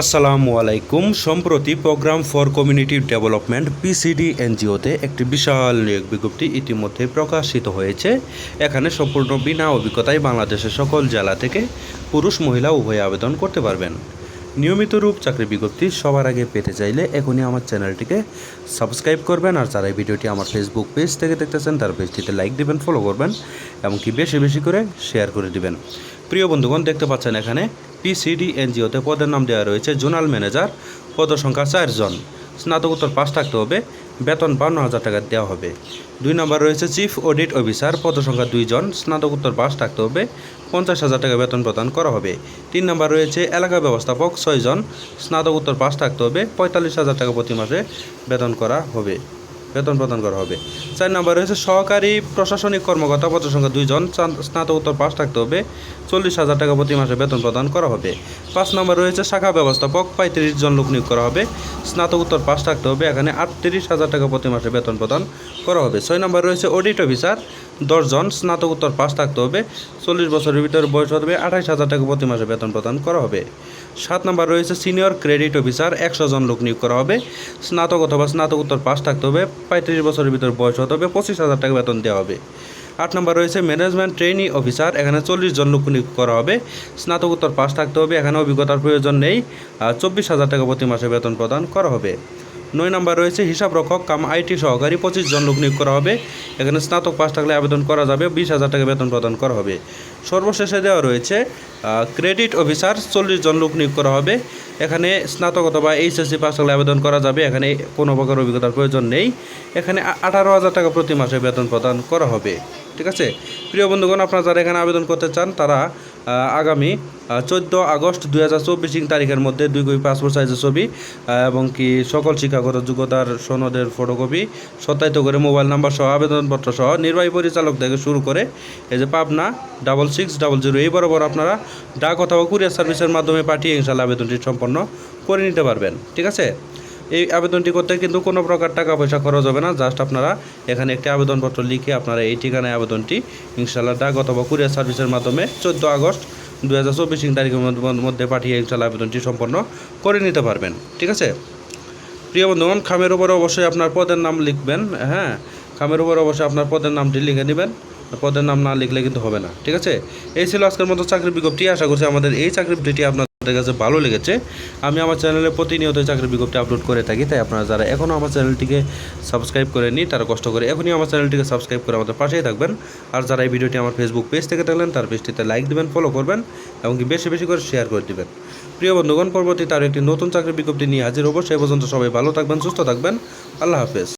আসসালামু আলাইকুম। সম্প্রতি program for community development P C D এনজিওতে একটি বিশাল নিয়োগ বিজ্ঞপ্তি ইতিমধ্যে প্রকাশিত হয়েছে। এখানে সম্পূর্ণ বিনা অভিজ্ঞতায় বাংলাদেশের সকল জেলা থেকে পুরুষ, মহিলা উভয়ে আবেদন করতে পারবেন। নিয়মিত রূপ চাকরি বিজ্ঞপ্তি সবার আগে পেতে চাইলে এখনই আমার চ্যানেলটিকে সাবস্ক্রাইব করবেন আর যারা এই ভিডিওটি আমার ফেসবুক পেজ থেকে দেখতেছেন, তার পেজটিতে লাইক দিবেন ফলো করবেন, এমনকি বেশি বেশি করে শেয়ার করে দিবেন। প্রিয় বন্ধুগণ, দেখতে পাচ্ছেন এখানে পিসিডি এনজিওতে পদের নাম দেওয়া রয়েছে জোনাল ম্যানেজার, পদ সংখ্যা চারজন স্নাতকোত্তর পাস থাকতে হবে, বেতন বান্ন হাজার টাকা দেওয়া হবে। দুই নম্বর রয়েছে চিফ অডিট অফিসার পদ সংখ্যা দুইজন স্নাতকোত্তর পাস থাকতে হবে, পঞ্চাশ হাজার টাকা বেতন প্রদান করা হবে। তিন নম্বর রয়েছে এলাকা ব্যবস্থাপক ছয়জন স্নাতকোত্তর পাস থাকতে হবে, পঁয়তাল্লিশ হাজার টাকা প্রতি মাসে বেতন করা হবে। বেতন প্রদান করা হবে। চার নম্বর রয়েছে সহকারী প্রশাসনিক কর্মকর্তা পদ সংখ্যা দুইজন স্নাতকোত্তর পাশ থাকতে হবে। চল্লিশ হাজার টাকা প্রতি মাসে বেতন প্রদান করা হবে। পাঁচ নম্বর রয়েছে শাখা ব্যবস্থাপক পঁয়ত্রিশ জন লোক নিয়োগ করা হবে। স্নাতকোত্তর পাশ থাকতে হবে। এখানে আটত্রিশ হাজার টাকা প্রতি মাসে বেতন প্রদান করা হবে। ছয় নম্বর রয়েছে অডিট অফিসার দশজন স্নাতকোত্তর পাশ থাকতে হবে। চল্লিশ বছরের ভিতরে বয়স হবে, আঠাইশ হাজার টাকা প্রতি মাসে বেতন প্রদান করা হবে। সাত নম্বর রয়েছে সিনিয়র ক্রেডিট অফিসার, একশো জন লোক নিয়োগ করা হবে। স্নাতক অথবা স্নাতকোত্তর পাশ থাকতে হবে, পঁয়ত্রিশ বছরের ভিতর বয়স হতে হবে, পঁচিশ হাজার টাকা বেতন দেওয়া হবে। আট নম্বর রয়েছে ম্যানেজমেন্ট ট্রেনি অফিসার, এখানে চল্লিশ জন লোক নিয়োগ করা হবে। স্নাতকোত্তর পাশ থাকতে হবে, এখানে অভিজ্ঞতার প্রয়োজন নেই। চব্বিশ হাজার টাকা প্রতি মাসে বেতন প্রদান করা হবে। নয় নাম্বার রয়েছে, হিসাব রক্ষক কাম আইটি সহকারী পঁচিশ জন লোক নিয়োগ করা হবে। এখানে স্নাতক পাস থাকলে আবেদন করা যাবে, বিশ হাজার টাকা বেতন প্রদান করা হবে। সর্বশেষে দেওয়া রয়েছে ক্রেডিট অফিসার চল্লিশ জন লোক নিয়োগ করা হবে। এখানে স্নাতক অথবা এইচএসসি পাস থাকলে আবেদন করা যাবে, এখানে কোনো প্রকার অভিজ্ঞতার প্রয়োজন নেই। এখানে আঠারো হাজার টাকা প্রতি মাসে বেতন প্রদান করা হবে, ঠিক আছে? প্রিয় বন্ধুগণ, আপনারা যারা এখানে আবেদন করতে চান, তারা আগামী চোদ্দ আগস্ট দুই হাজার চব্বিশ তারিখের মধ্যে দুই কপি পাসপোর্ট সাইজের ছবি এবং কি সকল শিক্ষাগত যোগ্যতার সনদের ফটোকপি, সত্যায়িত করে মোবাইল নাম্বার সহ আবেদনপত্র সহ নির্বাহী পরিচালক থেকে শুরু করে এই যে Pabna double six double zero এই বরাবর আপনারা ডাক অথবা কুরিয়ার সার্ভিসের মাধ্যমে পাঠিয়ে ইনশাল্লাহ আবেদনটি সম্পন্ন করে নিতে পারবেন। ঠিক আছে? এই আবেদনটি করতে কিন্তু কোনো প্রকার টাকা পয়সা খরচ হবে না। জাস্ট আপনারা এখানে একটি আবেদনপত্র লিখে আপনারা এই ঠিকানায় আবেদনটি ইনশাল্লাহ ডাক অথবা কুরিয়ার সার্ভিসের মাধ্যমে চোদ্দ আগস্ট দু হাজার চব্বিশ তারিখের মধ্যে পাঠিয়ে ইনশাল্লাহ আবেদনটি সম্পন্ন করে নিতে পারবেন। ঠিক আছে? প্রিয় বন্ধুগণ, খামের উপরে অবশ্যই আপনার পদের নাম লিখবেন হ্যাঁ? খামের উপরে অবশ্যই আপনার পদের নামটি লিখে নেবেন। পদের নাম না লিখলে কিন্তু হবে না। ঠিক আছে? এই ছিল আজকের মতো চাকরির বিজ্ঞপ্তি। আশা করছি আমাদের এই চাকরির ভিডিওটি আপনাদের কাছে ভালো লেগেছে, আমি আমার চ্যানেলে প্রতিনিয়ত চাকরির বিজ্ঞপ্তি আপলোড করে থাকি, তাই আপনারা যারা এখনও আমার চ্যানেলটিকে সাবস্ক্রাইব করেনি তারা কষ্ট করে এখনই আমার চ্যানেলটিকে সাবস্ক্রাইব করে আমাদের পাশেই থাকবেন। আর যারা এই ভিডিওটি আমার ফেসবুক পেজ থেকে থাকলেন তার পেজটিতে লাইক দিবেন ফলো করবেন এমনকি বেশি বেশি করে শেয়ার করে দিবেন। প্রিয় বন্ধুগণ, পরবর্তীতে আরও একটি নতুন চাকরির বিজ্ঞপ্তি নিয়ে হাজির হব পর্যন্ত সবাই ভালো থাকবেন, সুস্থ থাকবেন, আল্লাহ হাফেজ।